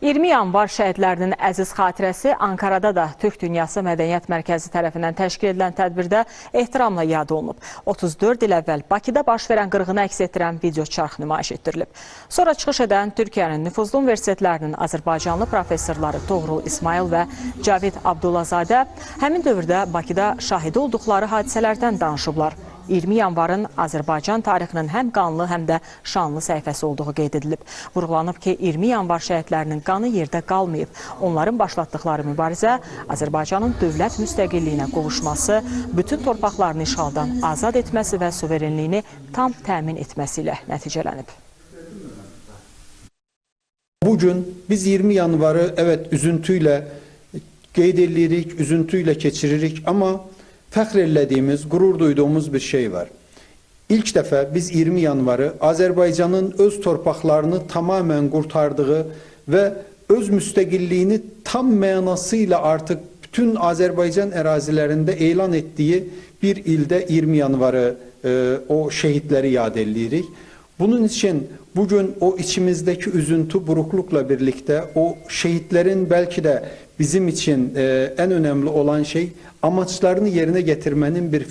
20 yanvar şəhidlərinin əziz xatirəsi Ankarada da Türk Dünyası Mədəniyyət Mərkəzi tərəfindən təşkil edilən tədbirdə ehtiramla yad olunub. 34 il əvvəl Bakıda baş verən qırğını əks etdirən video çarx nümayiş etdirilib. Sonra çıxış edən Türkiyənin nüfuzlu universitetlərinin Azərbaycanlı professorları Toğrul İsmail və Cavid Abdullazadə həmin dövrdə Bakıda şahidi olduqları hadisələrdən danışıblar. 20 yanvarın Azərbaycan tarixinin həm qanlı, həm də şanlı səhifəsi olduğu qeyd edilib. Vurğulanıb ki, 20 yanvar şəhidlərinin qanı yerdə qalmayıb. Onların başlatdıqları mübarizə Azərbaycanın dövlət müstəqilliyinə qovuşması, bütün torpaqlarını işğaldan azad etməsi və suverenliyini tam təmin etməsi ilə nəticələnib. Bugün biz 20 yanvarı evet üzüntüyle qeyd edirik, üzüntüyle geçiririk ama fehrellediğimiz, gurur duyduğumuz bir şey var. İlk defa biz 20 Yanvarı Azerbaycan'ın öz torpaklarını tamamen kurtardığı ve öz müstegilliğini tam manasıyla artık bütün Azerbaycan erazilerinde elan ettiği bir ilde 20 Yanvarı e, o şehitleri yad edirik. Bunun için bugün o içimizdeki üzüntü buruklukla birlikte o şehitlerin belki de bizim için e, en önemli olan şey amaçlarını yerine getirmenin bir